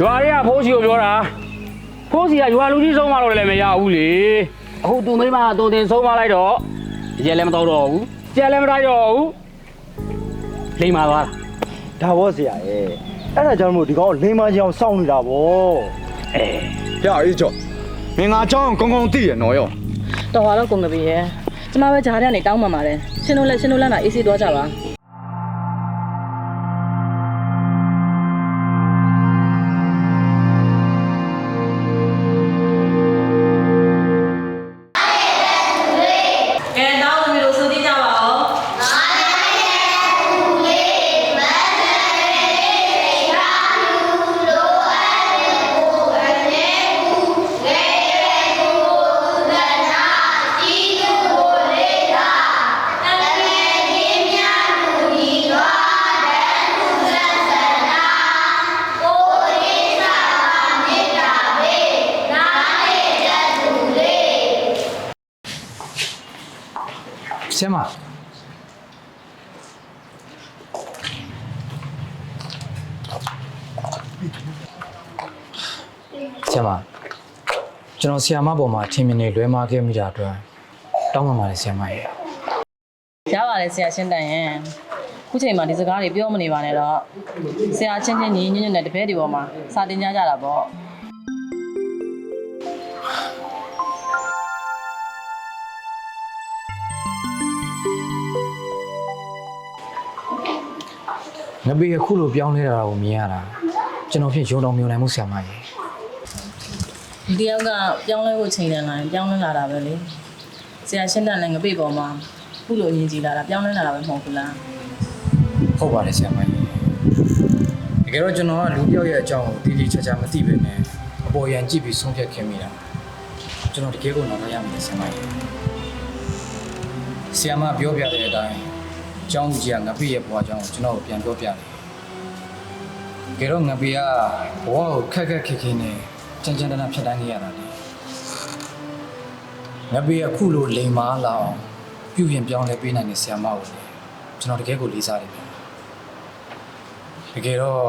ရွာတွေကဖိုးစီကိုပြောတာဖိုးစီကရွာလူကြီးဆုံးမတော့လည်းမရဘူးလေအခုသူမိမကတုံတင်ဆုံးမလိုက်တော့ကြဲလည်းမတော့တော့ဘူးကြဲလည်းမတိုက်တော့ဘူးလိမ္မာသွားတာဒါဘောဆရာရဲ့အဲ့ဒါကြောင့်မို့ဒီကောင်ကိုလိမ္မာချင်အောင်စောင့်နေတာဗောအဲရအေးကြောမင်းငါအကြောင်းကောင်းကောင်းသိရနော်ရောတော်ပါတော့ကုန်ကပီရဲ့ကျမပဲဂျားတဲ့ကနေတောင်းပန်ပါတယ်ရှင်တို့လည်းရှင်တို့လမ်းမှာအေးဆေးသွားကြပါ ရာမဆရာမကျွန်တော်ဆရာမပေါ်မှာထင်မြင်နေလွဲမှားခဲ့မိတာအတွက်တောင်းပန်ပါတယ်ဆရာမရဲ့ရပါတယ်ဆရာရှင်းတန်ရင်ခုချိန်မှာဒီစကားတွေပြောမနေပါနဲ့တော့ဆရာချင်းချင်းညီညွတ်ညွတ်နဲ့တပည့်တွေပေါ်မှာစာတင်ကြကြတာပေါ့ ငပေအခုလိုပြောင်းလဲတာကိုမြင်ရတာကျွန်တော်ဖြစ်ရုံတော်မြုံနိုင်မှုဆရာမရဲ့ဒီတယောက်ကပြောင်းလဲဖို့ချိန်တယ်လာရင်ပြောင်းလဲလာတာပဲလေဆရာရှင်းတန်လည်းငပိပေါ်မှာခုလိုအရင်ကြီးလာတာပြောင်းလဲလာတာပဲမဟုတ်ဘူးလားဟုတ်ပါတယ်ဆရာမရဲ့တကယ်တော့ကျွန်တော်ကလူပြောက်ရဲ့အကြောင်းကိုတည်တည်ချာချာမသိပေမဲ့အပေါ်ယံကြည့်ပြီးဆုံးဖြတ်ခင်မိတာကျွန်တော်တကယ်ကိုနောက်တော့ရမယ်ဆရာမရဲ့ဆရာမပြောပြတဲ့အတိုင်း အကြောင်းကြီးကငပိရဲ့ဘဝအကြောင်းကိုကျွန်တော်ကိုပြန်ပြောပြတယ်ကဲတော့ငပေကဘဝကိုခက်ခက်ခဲခဲနဲ့ကြမ်းကြမ်းတမ်းတမ်းဖြတ်တန်းနေရတာလေငပေကခုလိုလိမ်မာလာအောင်ပြုပြင်ပြောင်းလဲပေးနိုင်တဲ့ဆရာမကိုလေကျွန်တော်တကယ်ကိုလေးစားတယ်ဗျတကယ်တော့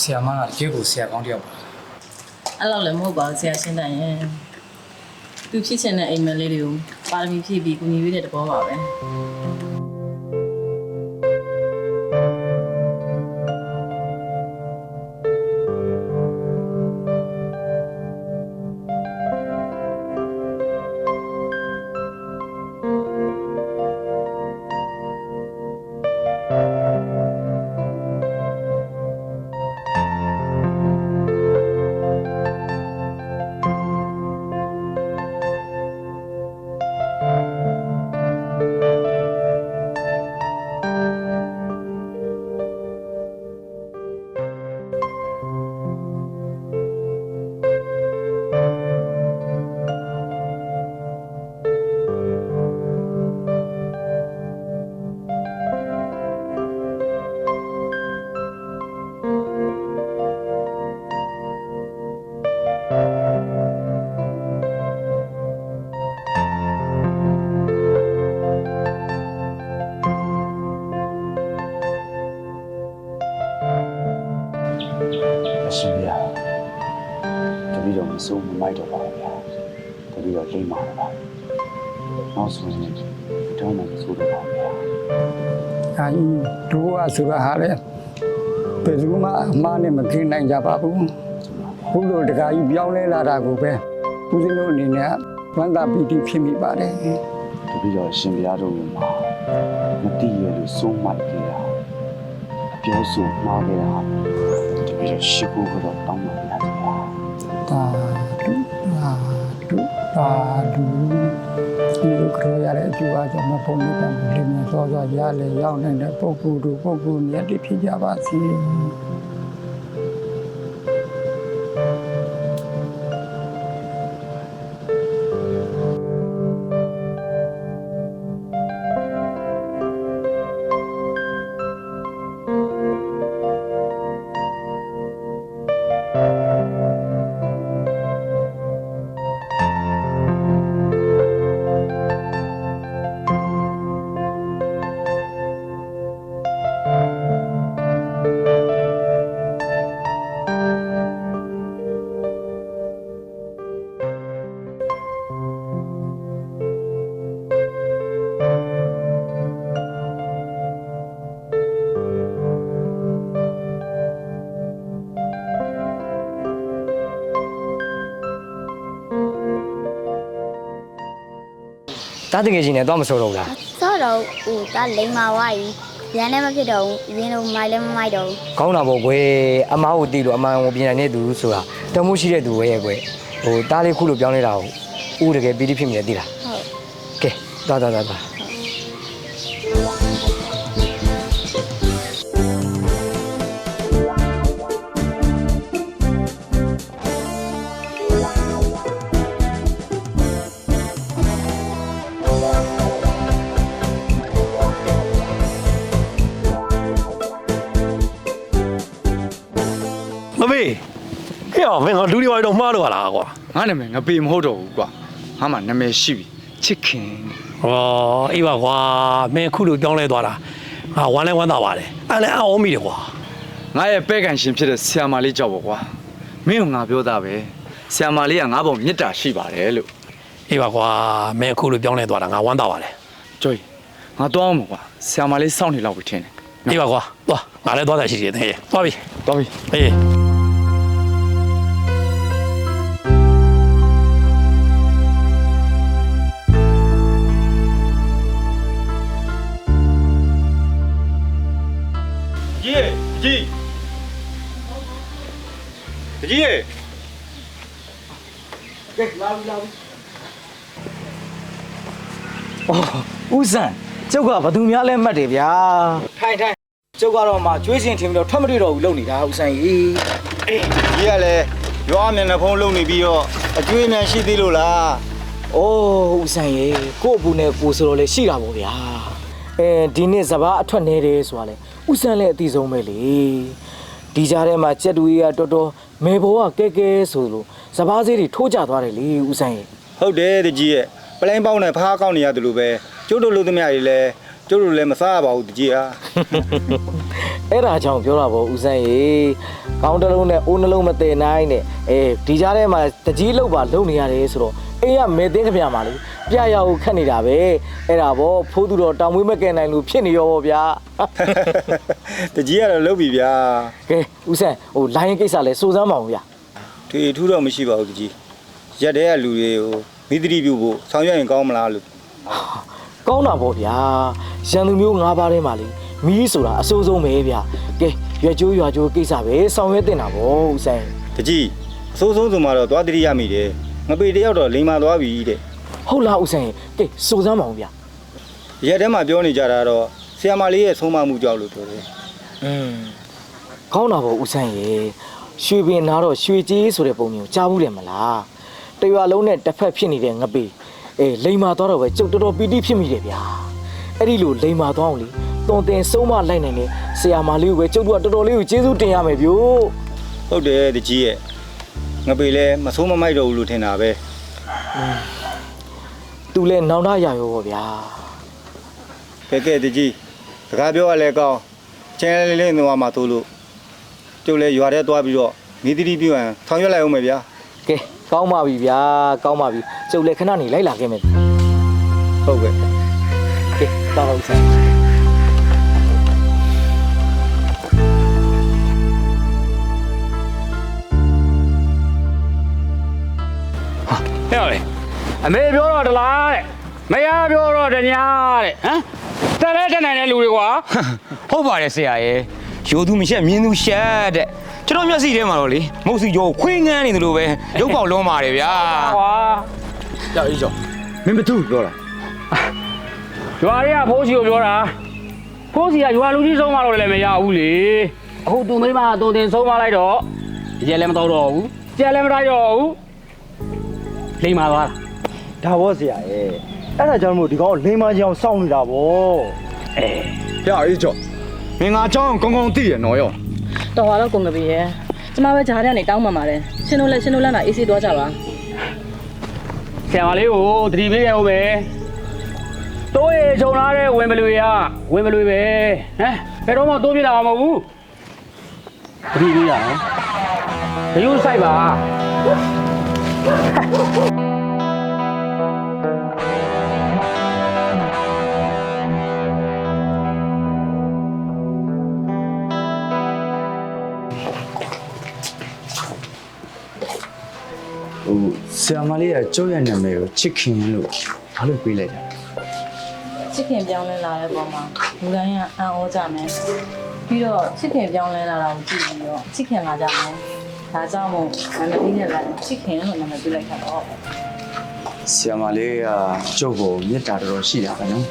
ဆရာမကတကယ်ကိုဆရာကောင်းတစ်ယောက်ပါအဲ့လောက်လည်းမဟုတ်ပါဘူးဆရာရှင်းတန်ရင်သူဖြစ်ချင်တဲ့အိမ်မက်လေးတွေကိုပါရမီဖြည့်ပြီးကူညီပေးတဲ့တဘောပါပဲ စိုးမမိုက်တော့ပါဘူးဗျာတပည့်တော်လိမ့်ပါတော့ပါနောက်ဆိုရင်တော့မစိုးတော့ပါဘူးဗျာအာကြီးတို့ကဆိုတာဟာလေဘယ်သူမှအမှားနဲ့မကင်းနိုင်ကြပါဘူးဘုလိုတကာကြီးပြောင်းလဲလာတာကိုပဲဦးဇင်းတို့အနေနဲ့ဝမ်းသာပီတိဖြစ်မိပါတယ်တပည့်တော်အရှင်ဗျာတို့မှာမတည်ရလို့စိုးမိုက်ကြတာအပြောဆိုမှားကြတာတပည့်တော်ရှိဖို့ကတော့တောင်းပါဗျာဗျာတာတုတာ တုတာတုဒီလိုကြောရတဲ့အကျိုးအကြောင်းမပုံနေတယ်လင်းနေစောစောရလေရောက်နေတဲ့ပုဂ္ဂိုလ်တို့ပုဂ္ဂိုလ်မြတ်တွေဖြစ်ကြပါစေ တားတကယ်ချင်းနဲ့တော့မစောတော့ဘူးလားဆော့တော့ဟိုဒါလိန်မာဝါကြီးရန်လည်းမဖြစ်တော့ဘူးရင်းတော့မိုက်လည်းမမိုက်တော့ဘူးကောင်းတာပေါ့ကွယ်အမားကိုတီးလို့အမှန်ကိုပြင်နိုင်တဲ့သူဆိုတာတမိုးရှိတဲ့သူပဲရဲ့ကွယ်ဟိုတားလေးခုလိုပြောင်းနေတာကိုဦးတကယ်ပီတိဖြစ်မိတယ်သိလားဟုတ်ကဲသွားသွားသွားသွား မင်းကလူတွေဝိုင်းတော့မှားလို့ရလားကွာငါနာမည်ငပေမဟုတ်တော့ဘူးကွာငါမှနာမည်ရှိပြီချစ်ခင်ဟောအေးပါကွာမင်းအခုလိုပြောင်းလဲသွားတာငါဝမ်းလဲဝမ်းသာပါတယ်အဲ့လည်းအောင်းမိတယ်ကွာငါရဲ့ပဲ့ကန်ရှင်ဖြစ်တဲ့ဆရာမလေးကြောက်ပါကွာမင်းကငါပြောတာပဲဆရာမလေးကငါ့ဘောမေတ္တာရှိပါတယ်လို့အေးပါကွာမင်းအခုလိုပြောင်းလဲသွားတာငါဝမ်းသာပါတယ်ကြွေငါတော့အောင်မကွာဆရာမလေးစောင့်နေလောက်ပြီထင်တယ်အေးပါကွာသွားငါလည်းသွားတယ်ရှိတယ်တကယ်သွားပြီတော်ပြီအေး ကြီးကြီးကြီးဦးစံကျုပ်ကဘသူများလဲမှတ်တယ်ဗျာထိုင်ထိုင်ကျုပ်ကတော့မှကျွေးစင်ထင်ပြီးတော့ထွက်မတွေ့တော့ဘူးလုံနေတာဦးစံကြီးကြီးကလည်းရွာမျက်နှာဖုံးလုံနေပြီးတော့အကျွေးများရှိသေးလို့လားအိုးဦးစံကြီးကို့အပူနဲ့ကိုဆိုတော့လေရှိတာပေါ့ဗျာအဲဒီနေ့စဘာအထွက်နေတယ်ဆိုတာလေ ဦးစံလည်းအတိဆုံးပဲလေဒီကြားထဲမှာကြက်တူကြီးကတော်တော်မေဘောကကဲကဲဆိုလို့စဘာစေးတွေထိုးကြသွားတယ်လေဦးစံကြီးဟုတ်တယ်တကြီးရဲ့ပလိုင်းပေါက်နဲ့ဖားကောက်နေရတယ်လို့ပဲကျုပ်တို့လူသမားတွေလည်းကျုပ်တို့လည်းမစားရပါဘူးတကြီးဟာအဲ့ဒါကြောင့်ပြောတာပေါ့ဦးစန်းရေ ကောင်းတစ်လုံးနဲ့အိုးနှလုံးမတည်နိုင်နဲ့အဲဒီကြားထဲမှာတကြီးလောက်ပါလုံနေရတယ်ဆိုတော့အိမ်ကမဲသိန်းခပြမှာလေပြရအောင်ခတ်နေတာပဲအဲ့ဒါပေါ့ဖိုးသူတော်တောင်မွေးမကယ်နိုင်လို့ဖြစ်နေရောပေါ့ဗျာတကြီးကတော့လုပ်ပြီဗျာကဲဦးစန်းဟိုလိုင်းကိစ္စလဲစိုးစမ်းပါအောင်ဗျာထွေထူးတော့မရှိပါဘူးတကြီးရက်တဲ့ကလူတွေကိုမိသတိပြုဖို့ဆောင်ရွက်ရင်ကောင်းမလားလို့ ကောင်းတာပေါ့ဗျာရန်သူမျိုး၅ပါးထဲမှာလေမီးဆိုတာအစိုးဆုံးပဲဗျာကဲရွက်ကျိုးရွာကျိုးကိစ္စပဲဆောင်ရွက်တင်တာပေါ့ဦးစန်းတကြီးအဆိုးဆုံးဆိုမှတော့သွားတတိရမိတယ်ငပေတယောက်တော့လိန်မာသွားပြီတဲ့ဟုတ်လားဦးစန်းရေကဲစိုးစမ်းပါအောင်ဗျာရက်ထဲမှာပြောနေကြတာတော့ဆရာမလေးရဲ့ဆုံးမမှုကြောင့်လို့ပြောတယ်อืมကောင်းတာပေါ့ဦးဆန်းရေရွှေပင်နာတော့ရွှေကြီးဆိုတဲ့ပုံမျိုးကြားဘူးတယ်မလားတရွာလုံးနဲ့တစ်ဖက်ဖြစ်နေတဲ့ငပေ အေးလိန်မာသွားတော့ပဲကျုပ်တော်တော်ပီတိဖြစ်မိတယ်ဗျာအဲ့ဒီလိုလိန်မာသွားအောင်လေတွန်တင်ဆုံးမလိုက်နိုင်တဲ့ဆရာမလေးကိုပဲကျုပ်တို့ကတော်တော်လေးကိုကျေးဇူးတင်ရမယ်ဗျို့ဟုတ်တယ်တကြီးရဲ့ငပေလည်းမဆိုးမမိုက်တော့ဘူးလို့ထင်တာပဲသူလဲနောင်တရရောပေါ့ဗျာကဲကဲတကြီးစကားပြောရလဲကောင်းချင်လေးလေးသွားမှသို့လို့ကျုပ်လည်းရွာထဲသွားပြီးတော့မိသတိပြုရင်ဆောင်ရွက်လိုက်အောင်မယ်ဗျာကဲ ကောင်းပါပြီဗျာကောင်းပါပြီကျုပ်လည်းခဏနေလိုက်လာခဲ့မယ်ဟုတ်ကဲ့ကဲတောင်းပါဦးဆန်းဟဲ့လေအမေပြောတော့တလားတဲ့မယားပြောတော့တညာတဲ့ဟမ်တက်တဲ့တက်နိုင်တဲ့လူတွေကွာဟုတ်ပါတယ်ဆရာရဲ့ရိုသူမရှက်မြင်းသူရှက်တဲ့ ကျွန်တော်မျက်စိထဲမှာတော့လေမုတ်စီကျော်ခွေးငန်းနေတယ်လို့ပဲရုပ်ပေါက်လုံးပါတယ်ဗျာကွာကြောက်အေးကြောက်မင်းဘသူပြောတာရွာတွေကဖိုးစီကိုပြောတာဖိုးစီကရွာလူကြီးဆုံးမလို့လည်းမရဘူးလေအခုသူမိမတုံတင်ဆုံးမလိုက်တော့ရဲလည်းမတော့တော့ဘူးကြက်လည်းမတိုက်တော့ဘူးလိမ္မာသွားတာဒါဘောဆရာရဲ့အဲ့ဒါကြောင့်မို့ဒီကောင်လိန်မာကြီးအောင်စောင့်နေတာဗောအဲကြောက်အေးကြောက်မင်းငါအကြောင်းကောင်းကောင်းသိရနော်ရော တော်ပါတော့ကိုငပီရဲ့ကျမပဲဂျားထဲကနေတောင်းပန်ပါတယ်ရှင်တို့လည်းရှင်တို့လည်းနာအေးဆေးသွားကြပါဆရာမလေးကိုသတိပေးရအောင်ပဲတိုးရေခြုံလာတဲ့ဝင်မလွေရဝင်မလွေပဲဟမ်ဘယ်တော့မှတိုးပြတာမဟုတ်ဘူးသတိပေးရအောင်ဘယ်လိုဆိုင်ပါ ရာမလေးကကျုပ်ရဲ့နာမည်ကိုချစ်ခင်လို့ဘာလို့ပေးလိုက်တာလဲချစ်ခင်ပြောင်းလဲလာတဲ့ပုံမှာလူတိုင်းကအံ့ဩကြမယ်ပြီးတော့ချစ်ခင်ပြောင်းလဲလာတာကိုကြည့်ပြီးတော့ချစ်ခင်လာကြမယ်ဒါကြောင့်မို့နာမည်လေးနဲ့လိုက်ချစ်ခင်လို့နာမည်ပြလိုက်တာတော့ဆီယာမာလေးကကျုပ်ကိုမေတ္တာတော်တော်ရှိတာပဲနော်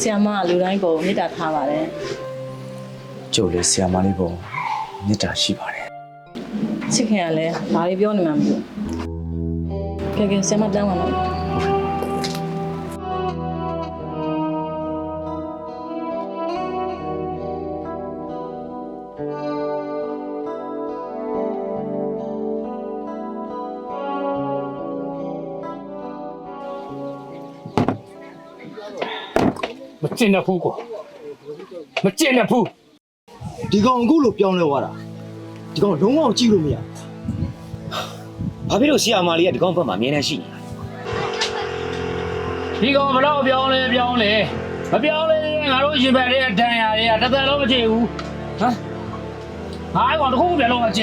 ဆီယမကလူတိုင်းပုံမေတ္တာထားပါတယ်ကျုပ်လည်းဆီယာမာလေးပေါ်မေတ္တာရှိပါတယ် ချစ်ခင်ကလည်းဘာတွေပြောနေမှမသိဘူးကဲကဲဆီယမတန်းပါမယ်မကျင်တဲ့ဘူးကွာမကျင်တဲ့ဘူးဒီကောင်အခုလိုပြောင်းလဲသွားတာ ဒီကောင်လုံးဝကြည့်လို့မရဘာဖြစ်လို့ဆီယာမာလေးကဒီကောင်ဘက်မှာအမြဲတမ်းရှိနေတာဒီကောင်ဘလောက်ပြောင်းလဲပြောင်းလဲမပြောင်းလဲရင်ငါတို့ရင်ဘက်ရဲ့ဒဏ်ရာတွေကတစ်သက်လုံးမကြည့်ဘူးဟမ်ငါကောင်တစ်ခုခုပြန်လုံးမကြည့်